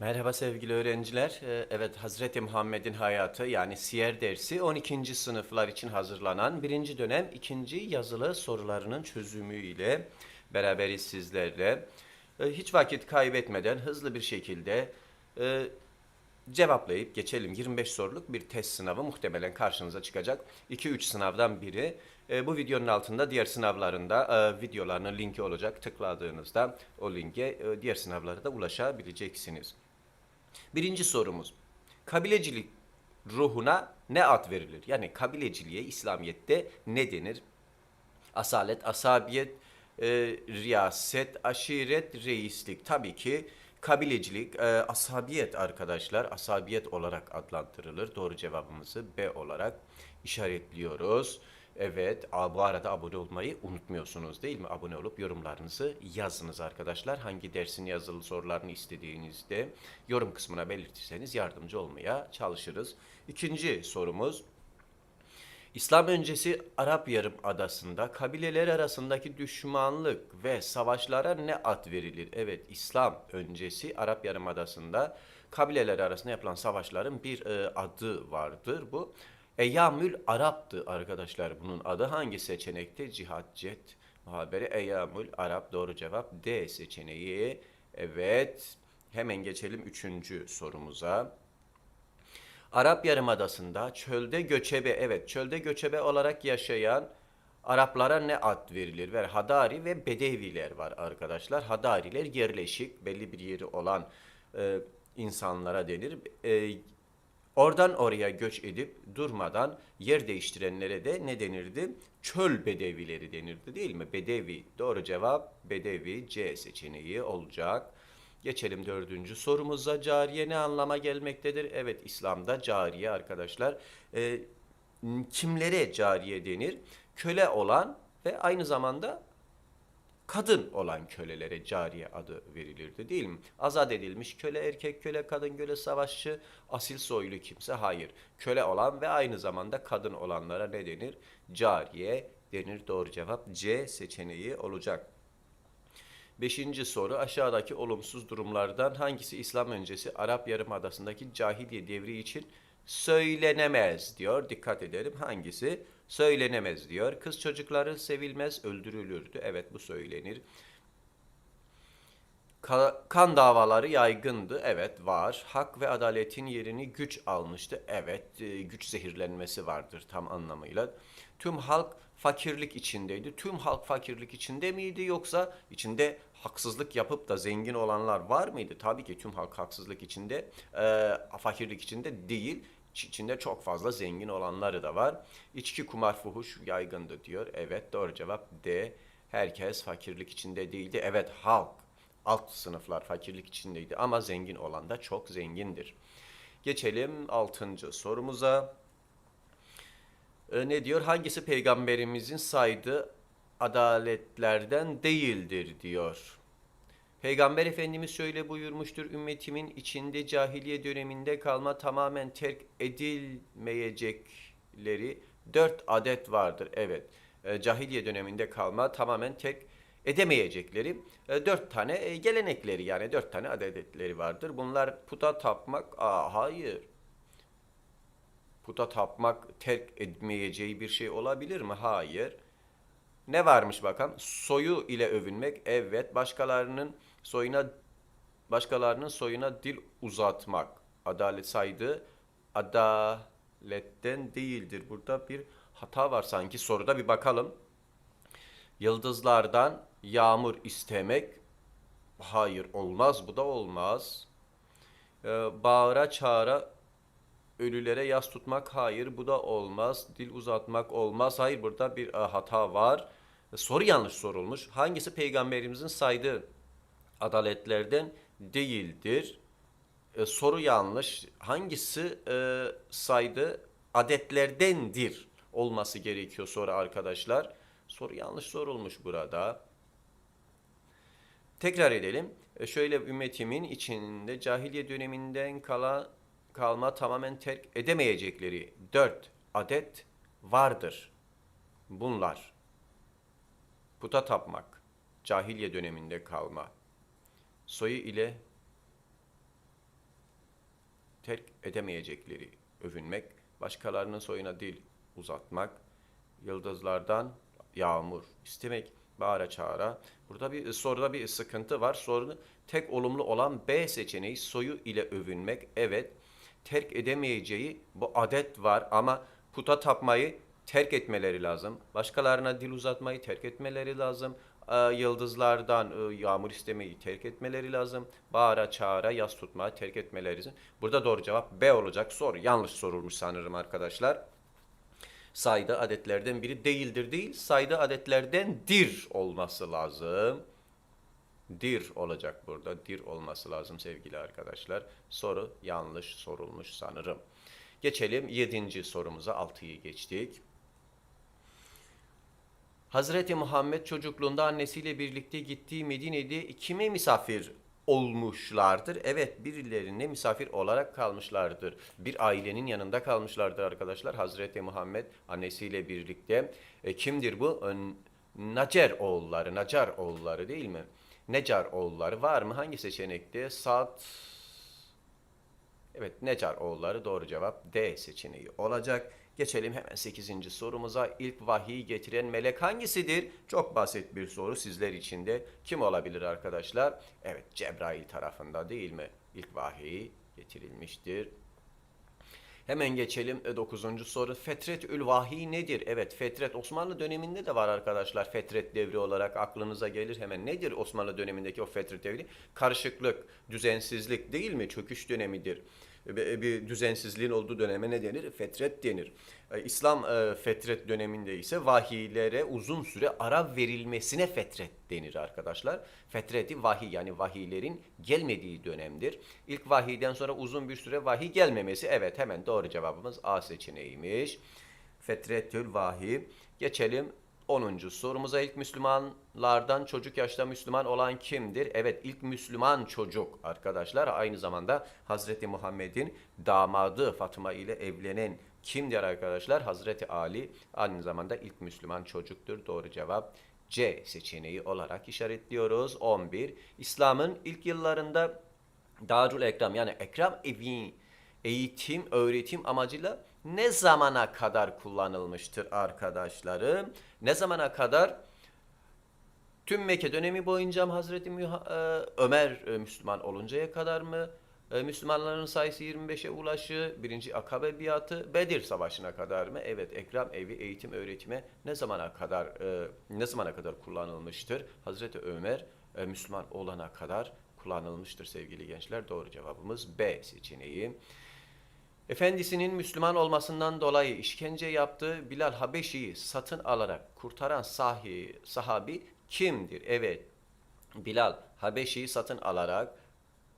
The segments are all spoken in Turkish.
Merhaba sevgili öğrenciler. Ee, Evet Hazreti Muhammed'in hayatı yani siyer dersi 12. sınıflar için hazırlanan birinci dönem ikinci yazılı sorularının çözümüyle beraberiz sizlerle. Ee, Hiç vakit kaybetmeden hızlı bir şekilde e, cevaplayıp geçelim. 25 soruluk bir test sınavı muhtemelen karşınıza çıkacak. 2-3 sınavdan biri. E, bu videonun altında diğer sınavlarında e, videolarının linki olacak. Tıkladığınızda o linke e, diğer sınavlara da ulaşabileceksiniz. Birinci sorumuz. Kabilecilik ruhuna ne ad verilir? Yani kabileciliğe İslamiyet'te ne denir? Asalet, asabiyet, e, riyaset, aşiret, reislik. Tabii ki kabilecilik, e, asabiyet arkadaşlar. Asabiyet olarak adlandırılır. Doğru cevabımızı B olarak işaretliyoruz. Evet, bu arada abone olmayı unutmuyorsunuz değil mi? Abone olup yorumlarınızı yazınız arkadaşlar. Hangi dersin yazılı sorularını istediğinizde yorum kısmına belirtirseniz yardımcı olmaya çalışırız. İkinci sorumuz. İslam öncesi Arap Yarımadası'nda kabileler arasındaki düşmanlık ve savaşlara ne ad verilir? Evet, İslam öncesi Arap Yarımadası'nda kabileler arasında yapılan savaşların bir e, adı vardır. Bu Eyyamül Arap'tı arkadaşlar. Bunun adı hangi seçenekte? Cihat, Cet, muhabere Eyyamül Arap. Doğru cevap D seçeneği. Evet, hemen geçelim üçüncü sorumuza. Arap Yarımadası'nda çölde göçebe, evet çölde göçebe olarak yaşayan Araplara ne ad verilir? Ver Hadari ve Bedeviler var arkadaşlar. Hadariler yerleşik, belli bir yeri olan e, insanlara denir. E, oradan oraya göç edip durmadan yer değiştirenlere de ne denirdi? Çöl bedevileri denirdi değil mi? Bedevi. Doğru cevap Bedevi C seçeneği olacak. Geçelim dördüncü sorumuza. Cariye ne anlama gelmektedir? Evet İslam'da cariye arkadaşlar. e, kimlere cariye denir? Köle olan ve aynı zamanda kadın olan kölelere cariye adı verilirdi değil mi? Azat edilmiş köle, erkek köle, kadın köle, savaşçı, asil soylu kimse hayır. Köle olan ve aynı zamanda kadın olanlara ne denir? Cariye denir. Doğru cevap C seçeneği olacak. Beşinci soru aşağıdaki olumsuz durumlardan hangisi İslam öncesi Arap Yarımadası'ndaki cahiliye devri için söylenemez diyor. Dikkat edelim hangisi söylenemez diyor. Kız çocukları sevilmez öldürülürdü. Evet bu söylenir. Ka- kan davaları yaygındı. Evet var. Hak ve adaletin yerini güç almıştı. Evet e, güç zehirlenmesi vardır tam anlamıyla. Tüm halk fakirlik içindeydi. Tüm halk fakirlik içinde miydi yoksa içinde haksızlık yapıp da zengin olanlar var mıydı? Tabii ki tüm halk haksızlık içinde, e, fakirlik içinde değil. İç- İçinde çok fazla zengin olanları da var. İçki, kumar, fuhuş yaygındı diyor. Evet doğru cevap D. Herkes fakirlik içinde değildi. Evet halk alt sınıflar fakirlik içindeydi ama zengin olan da çok zengindir. Geçelim altıncı sorumuza. Ee, ne diyor? Hangisi peygamberimizin saydığı adaletlerden değildir diyor. Peygamber Efendimiz şöyle buyurmuştur. Ümmetimin içinde cahiliye döneminde kalma tamamen terk edilmeyecekleri dört adet vardır. Evet, e, cahiliye döneminde kalma tamamen terk edemeyecekleri e, dört tane e, gelenekleri yani dört tane adetleri vardır. Bunlar puta tapmak, aa hayır. Puta tapmak terk etmeyeceği bir şey olabilir mi? Hayır. Ne varmış bakalım? Soyu ile övünmek. Evet. Başkalarının soyuna başkalarının soyuna dil uzatmak. Adalet saydı. Adaletten değildir. Burada bir hata var sanki. Soruda bir bakalım. Yıldızlardan yağmur istemek. Hayır olmaz. Bu da olmaz. Ee, bağıra çağıra ölülere yas tutmak hayır bu da olmaz. Dil uzatmak olmaz. Hayır burada bir e, hata var. Soru yanlış sorulmuş. Hangisi peygamberimizin saydığı adaletlerden değildir? E, soru yanlış. Hangisi e, saydı adetlerdendir olması gerekiyor soru arkadaşlar. Soru yanlış sorulmuş burada. Tekrar edelim. E, Şöyle ümmetimin içinde cahiliye döneminden kala, kalma tamamen terk edemeyecekleri dört adet vardır. Bunlar. Puta tapmak, cahiliye döneminde kalma, soyu ile terk edemeyecekleri övünmek, başkalarının soyuna dil uzatmak, yıldızlardan yağmur istemek, bağıra çağıra. Burada bir soruda bir sıkıntı var. Sorunun tek olumlu olan B seçeneği soyu ile övünmek. Evet, terk edemeyeceği bu adet var ama puta tapmayı terk etmeleri lazım. Başkalarına dil uzatmayı terk etmeleri lazım. Ee, Yıldızlardan e, yağmur istemeyi terk etmeleri lazım. Bağıra çağıra yas tutmayı terk etmeleri lazım. Burada doğru cevap B olacak. Soru yanlış sorulmuş sanırım arkadaşlar. Sayda adetlerden biri değildir değil, sayda adetlerdendir olması lazım. Dir olacak burada. Dir olması lazım sevgili arkadaşlar. Soru yanlış sorulmuş sanırım. Geçelim 7. sorumuza 6'yı geçtik. Hazreti Muhammed çocukluğunda annesiyle birlikte gittiği Medine'de kime misafir olmuşlardır? Evet birilerine misafir olarak kalmışlardır. Bir ailenin yanında kalmışlardır arkadaşlar. Hazreti Muhammed annesiyle birlikte. E, kimdir bu? Nacer oğulları, Nacar oğulları değil mi? Necar oğulları var mı? Hangi seçenekte? Sad, Evet, Necar oğulları doğru cevap D seçeneği olacak. Geçelim hemen 8. sorumuza. İlk vahiy getiren melek hangisidir? Çok basit bir soru sizler için de. Kim olabilir arkadaşlar? Evet, Cebrail tarafında değil mi? İlk vahiy getirilmiştir. Hemen geçelim 9. soru. Fetretül vahiy nedir? Evet fetret Osmanlı döneminde de var arkadaşlar. Fetret devri olarak aklınıza gelir hemen. Nedir Osmanlı dönemindeki o fetret devri? Karışıklık, düzensizlik değil mi? Çöküş dönemidir. Bir bir düzensizliğin olduğu döneme ne denir? Fetret denir. Ee, İslam e, fetret döneminde ise vahiylere uzun süre ara verilmesine fetret denir arkadaşlar. Fetreti vahiy yani vahiylerin gelmediği dönemdir. İlk vahiyden sonra uzun bir süre vahiy gelmemesi. Evet hemen doğru cevabımız A seçeneğiymiş. Fetretül vahiy. Geçelim 10. sorumuza ilk Müslümanlardan çocuk yaşta Müslüman olan kimdir? Evet ilk Müslüman çocuk arkadaşlar aynı zamanda Hazreti Muhammed'in damadı Fatıma ile evlenen kimdir arkadaşlar? Hazreti Ali aynı zamanda ilk Müslüman çocuktur. Doğru cevap C seçeneği olarak işaretliyoruz. 11. İslam'ın ilk yıllarında Darül Ekram yani Ekram evi eğitim, öğretim amacıyla ne zamana kadar kullanılmıştır arkadaşlarım? Ne zamana kadar? Tüm Mekke dönemi boyunca mı Hazreti e, Ömer e, Müslüman oluncaya kadar mı? E, Müslümanların sayısı 25'e ulaşı, birinci Akabe biatı, Bedir Savaşı'na kadar mı? Evet, Ekrem evi eğitim öğretime ne zamana kadar ne zamana kadar kullanılmıştır? Hazreti Ömer Müslüman olana kadar kullanılmıştır sevgili gençler. Doğru cevabımız B seçeneği. Efendisinin Müslüman olmasından dolayı işkence yaptığı Bilal Habeşi'yi satın alarak kurtaran sahi, sahabi kimdir? Evet, Bilal Habeşi'yi satın alarak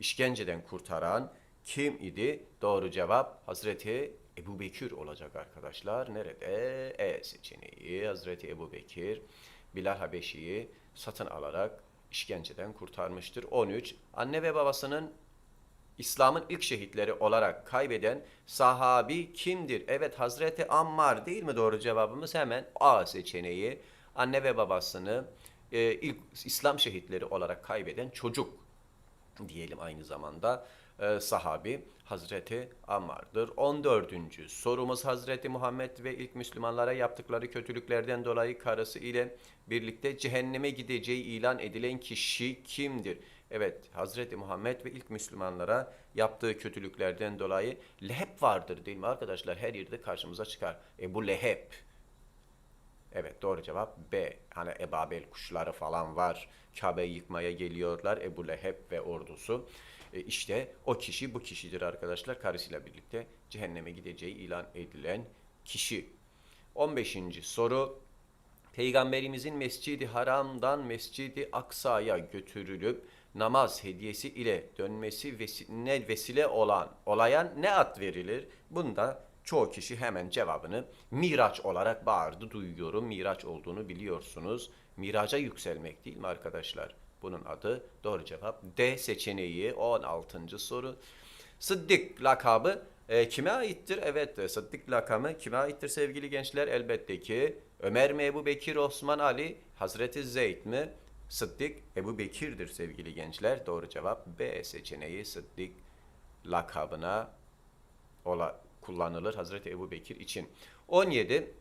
işkenceden kurtaran kim idi? Doğru cevap Hazreti Ebu Bekir olacak arkadaşlar. Nerede? E seçeneği. Hazreti Ebu Bekir Bilal Habeşi'yi satın alarak işkenceden kurtarmıştır. 13. Anne ve babasının İslam'ın ilk şehitleri olarak kaybeden sahabi kimdir? Evet Hazreti Ammar değil mi doğru cevabımız? Hemen A seçeneği. Anne ve babasını e, ilk İslam şehitleri olarak kaybeden çocuk diyelim aynı zamanda e, sahabi Hazreti Ammar'dır. 14. sorumuz Hazreti Muhammed ve ilk Müslümanlara yaptıkları kötülüklerden dolayı karısı ile birlikte cehenneme gideceği ilan edilen kişi kimdir? Evet Hazreti Muhammed ve ilk Müslümanlara yaptığı kötülüklerden dolayı Leheb vardır değil mi arkadaşlar? Her yerde karşımıza çıkar. E bu Leheb. Evet doğru cevap B. Hani Ebabel kuşları falan var. Kabe'yi yıkmaya geliyorlar Ebu Leheb ve ordusu. E işte o kişi bu kişidir arkadaşlar. Karısıyla birlikte cehenneme gideceği ilan edilen kişi. 15. soru. Peygamberimizin Mescidi Haram'dan Mescidi Aksa'ya götürülüp namaz hediyesi ile dönmesi vesi- ne vesile olan olaya ne ad verilir? Bunda çoğu kişi hemen cevabını Miraç olarak bağırdı duyuyorum. Miraç olduğunu biliyorsunuz. Miraca yükselmek değil mi arkadaşlar? Bunun adı doğru cevap D seçeneği 16. soru. Sıddık lakabı e, kime aittir? Evet e, Sıddık lakabı kime aittir sevgili gençler? Elbette ki Ömer mi Ebu Bekir, Osman Ali, Hazreti Zeyd mi? Sıddık Ebu Bekir'dir sevgili gençler. Doğru cevap B seçeneği Sıddık lakabına ola kullanılır Hazreti Ebu Bekir için. 17.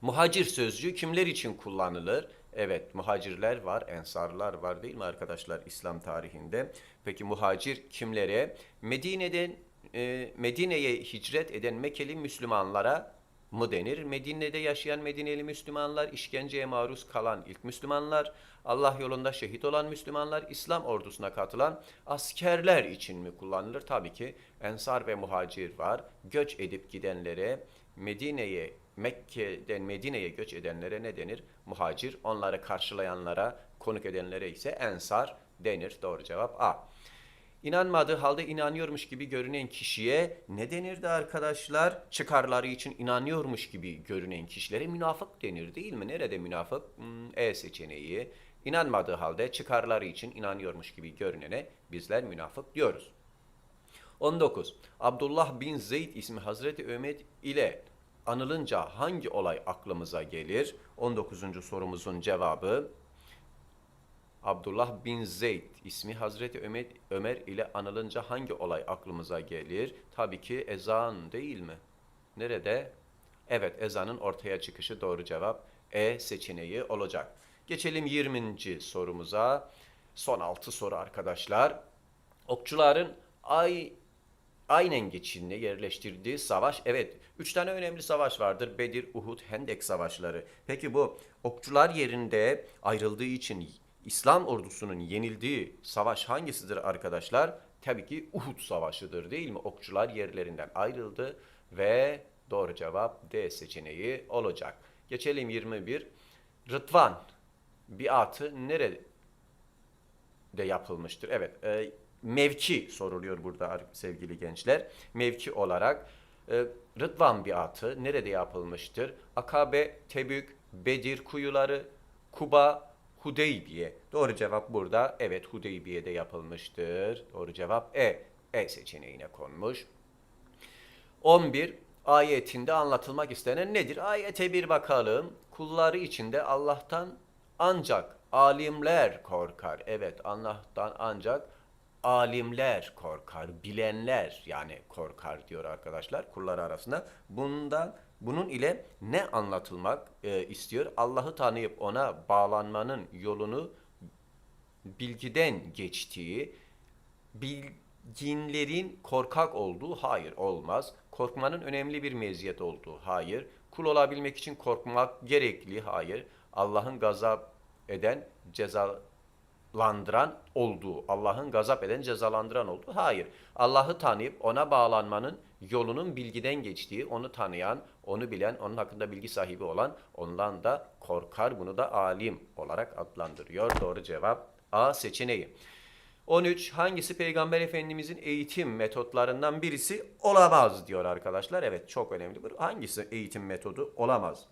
Muhacir sözcüğü kimler için kullanılır? Evet, muhacirler var, ensarlar var değil mi arkadaşlar İslam tarihinde? Peki muhacir kimlere? Medine'den e, Medine'ye hicret eden Mekkeli Müslümanlara mı denir? Medine'de yaşayan Medineli Müslümanlar, işkenceye maruz kalan ilk Müslümanlar, Allah yolunda şehit olan Müslümanlar, İslam ordusuna katılan askerler için mi kullanılır? Tabii ki ensar ve muhacir var. Göç edip gidenlere Medine'ye Mekke'den Medine'ye göç edenlere ne denir? Muhacir. Onları karşılayanlara, konuk edenlere ise ensar denir. Doğru cevap A. İnanmadığı halde inanıyormuş gibi görünen kişiye ne denirdi arkadaşlar? Çıkarları için inanıyormuş gibi görünen kişilere münafık denir değil mi? Nerede münafık? Hmm, e seçeneği. İnanmadığı halde çıkarları için inanıyormuş gibi görünene bizler münafık diyoruz. 19. Abdullah bin Zeyd ismi Hazreti Ömer ile anılınca hangi olay aklımıza gelir? 19. sorumuzun cevabı Abdullah bin Zeyd ismi Hazreti Ömer, Ömer ile anılınca hangi olay aklımıza gelir? Tabii ki ezan değil mi? Nerede? Evet ezanın ortaya çıkışı doğru cevap E seçeneği olacak. Geçelim 20. sorumuza. Son 6 soru arkadaşlar. Okçuların ay aynen geçinle yerleştirdiği savaş. Evet, üç tane önemli savaş vardır. Bedir, Uhud, Hendek savaşları. Peki bu okçular yerinde ayrıldığı için İslam ordusunun yenildiği savaş hangisidir arkadaşlar? Tabii ki Uhud savaşıdır değil mi? Okçular yerlerinden ayrıldı ve doğru cevap D seçeneği olacak. Geçelim 21. Rıdvan biatı nerede yapılmıştır? Evet, e, mevki soruluyor burada sevgili gençler. Mevki olarak e, Rıdvan biatı nerede yapılmıştır? Akabe, Tebük, Bedir kuyuları, Kuba, Hudeybiye. Doğru cevap burada. Evet Hudeybiye'de yapılmıştır. Doğru cevap E. E seçeneğine konmuş. 11. Ayetinde anlatılmak istenen nedir? Ayete bir bakalım. Kulları içinde Allah'tan ancak alimler korkar. Evet Allah'tan ancak alimler korkar, bilenler yani korkar diyor arkadaşlar kullar arasında. Bundan bunun ile ne anlatılmak e, istiyor? Allah'ı tanıyıp ona bağlanmanın yolunu bilgiden geçtiği, bilginlerin korkak olduğu hayır olmaz. Korkmanın önemli bir meziyet olduğu hayır. Kul olabilmek için korkmak gerekli hayır. Allah'ın gazap eden cezalandıran olduğu, Allah'ın gazap eden cezalandıran olduğu hayır. Allah'ı tanıyıp ona bağlanmanın yolunun bilgiden geçtiği, onu tanıyan, onu bilen, onun hakkında bilgi sahibi olan ondan da korkar. Bunu da alim olarak adlandırıyor. Doğru cevap A seçeneği. 13. Hangisi Peygamber Efendimizin eğitim metotlarından birisi olamaz diyor arkadaşlar. Evet çok önemli. bu. Hangisi eğitim metodu olamaz?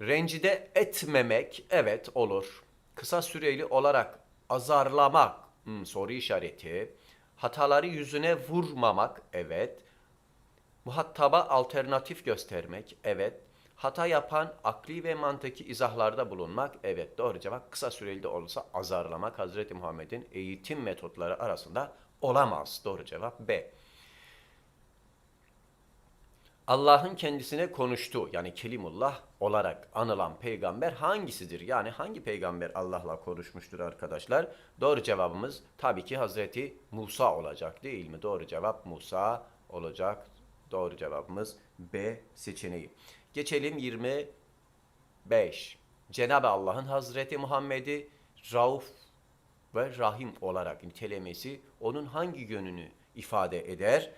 Rencide etmemek evet olur. Kısa süreli olarak azarlamak hmm, soru işareti. Hataları yüzüne vurmamak evet. Muhataba alternatif göstermek evet. Hata yapan akli ve mantıki izahlarda bulunmak evet doğru cevap kısa süreli de olsa azarlamak Hazreti Muhammed'in eğitim metotları arasında olamaz. Doğru cevap B. Allah'ın kendisine konuştuğu yani kelimullah olarak anılan peygamber hangisidir? Yani hangi peygamber Allah'la konuşmuştur arkadaşlar? Doğru cevabımız tabii ki Hazreti Musa olacak değil mi? Doğru cevap Musa olacak. Doğru cevabımız B seçeneği. Geçelim 25. Cenab-ı Allah'ın Hazreti Muhammed'i Rauf ve Rahim olarak nitelemesi onun hangi yönünü ifade eder?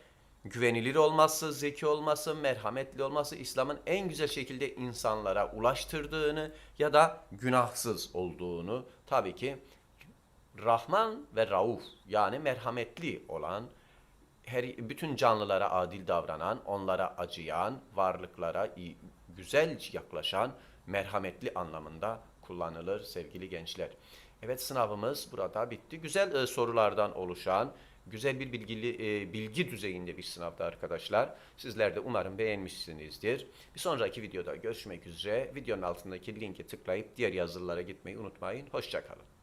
güvenilir olması, zeki olması, merhametli olması, İslam'ın en güzel şekilde insanlara ulaştırdığını ya da günahsız olduğunu tabii ki Rahman ve Rauf yani merhametli olan, her bütün canlılara adil davranan, onlara acıyan, varlıklara iyi, güzel yaklaşan, merhametli anlamında kullanılır sevgili gençler. Evet sınavımız burada bitti. Güzel e, sorulardan oluşan, güzel bir bilgili e, bilgi düzeyinde bir sınavda arkadaşlar. Sizler de umarım beğenmişsinizdir. Bir sonraki videoda görüşmek üzere. Videonun altındaki linke tıklayıp diğer yazılara gitmeyi unutmayın. Hoşçakalın.